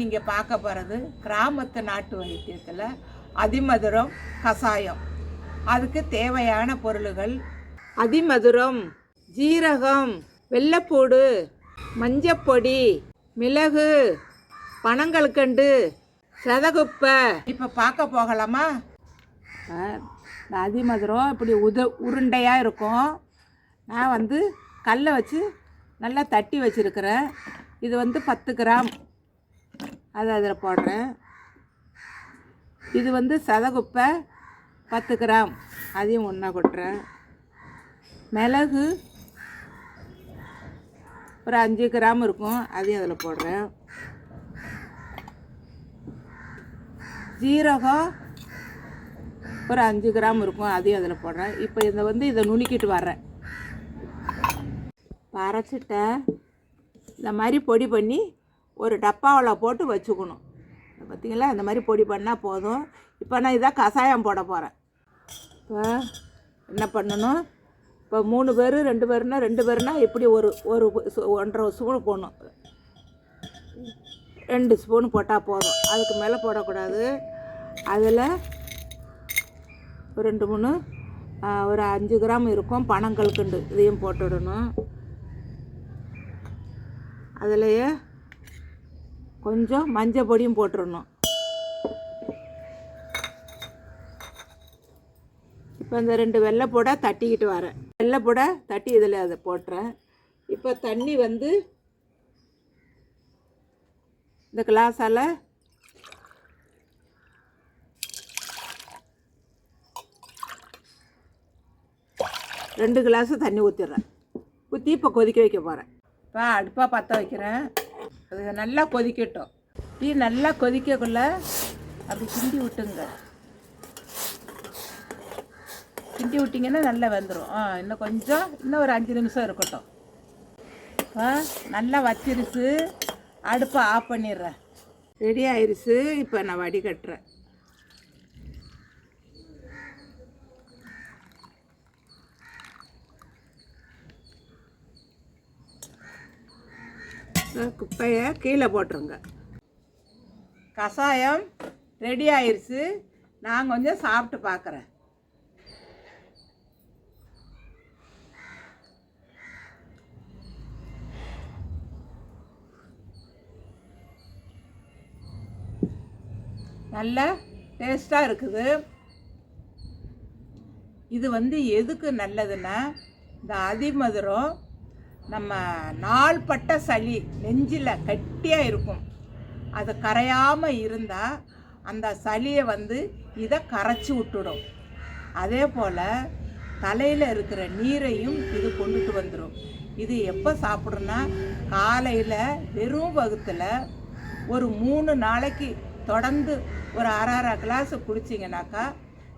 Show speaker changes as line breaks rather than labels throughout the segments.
நீங்கள் பார்க்க போகிறது கிராமத்து நாட்டு வைத்தியத்தில் அதிமதுரம் கஷாயம் அதுக்கு தேவையான பொருள்கள் அதிமதுரம் ஜீரகம் வெள்ளைப்பூடு மஞ்சப்பொடி மிளகு பனங்கல்கண்டு சதகுப்பை இப்போ பார்க்க போகலாமா? இந்த அதிமதுரம் இப்படி உத உருண்டையாக இருக்கும். நான் வந்து கல்லை வச்சு நல்லா தட்டி வச்சுருக்கிறேன். இது வந்து பத்து கிராம். அதை அதில் போடுறேன். இது வந்து சதகுப்பை பத்து கிராம். அதையும் ஒன்றா கொட்டுறேன். மிளகு ஒரு அஞ்சு கிராம் இருக்கும். அதையும் அதில் போடுறேன். ஜீரகம் ஒரு அஞ்சு கிராம் இருக்கும். அதையும் அதில் போடுறேன். இப்போ இதை வந்து இதை நுணுக்கிட்டு வர்றேன். இப்போ இந்த மாதிரி பொடி பண்ணி ஒரு டப்பாவில் போட்டு வச்சுக்கணும். பார்த்தீங்களா இந்த மாதிரி பொடி பண்ணால் போதும். இப்போ நான் இதாக கஷாயம் போட போகிறேன் இப்போ என்ன பண்ணணும்? இப்போ மூணு பேர் ரெண்டு பேருனா ரெண்டு பேருனா இப்படி ஒரு ஒரு ஒன்றரை ஸ்பூன் போடணும். ரெண்டு ஸ்பூன் போட்டால் போதும். அதுக்கு மேலே போடக்கூடாது. அதில் ரெண்டு மூணு ஒரு அஞ்சு கிராம் இருக்கும் பனங்கல்கண்டு இதையும் போட்டுடணும். அதுலேயே கொஞ்சம் மஞ்சள் பொடியும் போட்டுடணும் இப்போ இந்த ரெண்டு வெள்ளைப்பூடை தட்டிக்கிட்டு வரேன். வெள்ளைப்பூடை தட்டி இதில் அதை போட்டுறேன். இப்போ தண்ணி வந்து இந்த கிளாஸால் ரெண்டு கிளாஸு தண்ணி ஊற்றிடுறேன் ஊற்றி இப்போ கொதிக்க வைக்க போகிறேன் இப்போ அடுப்பாக பற்ற வைக்கிறேன். அது நல்லா கொதிக்கட்டும். டீ நல்லா கொதிக்கக்குள்ள அப்படி கிண்டி விட்டுங்க. கிண்டி விட்டிங்கன்னா நல்லா வெந்துடும் ஆ இன்னும் கொஞ்சம் இன்னும் ஒரு அஞ்சு நிமிஷம் இருக்கட்டும். ஆ நல்லா வச்சிருச்சு. அடுப்பை ஆஃப் பண்ணிடுறேன். ரெடி ஆயிருச்சு. இப்போ நான் வடிகட்டுறேன். குப்பையை கீழே போட்டுருங்க. கஷாயம் ரெடி ஆயிடுச்சு நான் கொஞ்சம் சாப்பிட்டு பார்க்குறேன். நல்ல டேஸ்ட்டாக இருக்குது. இது வந்து எதுக்கு நல்லதுன்னா இந்த அதிமதுரம் நம்ம நாள்பட்ட சளி நெஞ்சில் கட்டியாக இருக்கும். அது கரையாமல் இருந்தால் அந்த சளியை வந்து இதை கரைச்சி விட்டுடும். அதே போல் தலையில் இருக்கிற நீரையும் இது கொண்டுட்டு வந்துடும் இது எப்போ சாப்பிட்றோன்னா காலையில் வெறும் வகுத்தில் ஒரு மூணு நாளைக்கு தொடர்ந்து ஒரு அரை அரை கிளாஸ் குடிச்சிங்கனாக்கா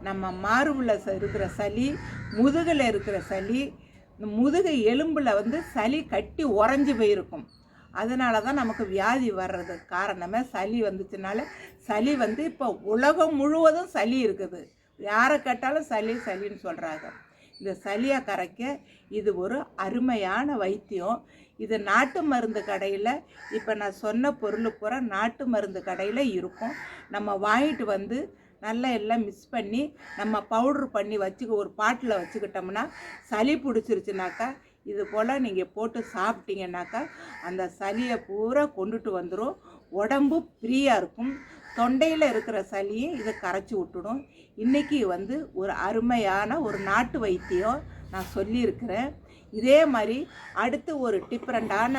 நம்ம மார்பில் இருக்கிற சளி முதுகில் இருக்கிற சளி இந்த முதுகு எலும்பில் வந்து சளி கட்டி உறைஞ்சி போயிருக்கும். அதனால தான் நமக்கு வியாதி வர்றதுக்கு காரணமே சளி வந்துச்சுனால சளி வந்து இப்போ உலகம் முழுவதும் சளி இருக்குது. யாரை கேட்டாலும் சளி சளின்னு சொல்கிறாங்க இந்த சளியை கரைக்க இது ஒரு அருமையான வைத்தியம். இது நாட்டு மருந்து கடையில் இப்போ நான் சொன்ன பொருள் பூரா நாட்டு மருந்து கடையில் இருக்கும். நம்ம வாங்கிட்டு வந்து நல்லா எல்லாம் மிக்ஸ் பண்ணி நம்ம பவுட்ரு பண்ணி வச்சுக்க ஒரு பாட்டில் வச்சுக்கிட்டோம்னா சளி பிடிச்சிருச்சுனாக்கா இது போல் நீங்கள் போட்டு சாப்பிட்டீங்கன்னாக்கா அந்த சளியை பூரா கொண்டுட்டு வந்துடும் உடம்பு ஃப்ரீயாக இருக்கும். தொண்டையில் இருக்கிற சளியை இதை கரைச்சி விட்டுடும். இன்றைக்கி வந்து ஒரு அருமையான ஒரு நாட்டு வைத்தியம் நான் சொல்லியிருக்கிறேன். இதே மாதிரி அடுத்து ஒரு டிஃப்ரெண்ட்டான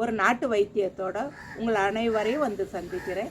ஒரு நாட்டு வைத்தியத்தோட உங்கள் அனைவரையும் வந்து சந்திக்கிறேன்.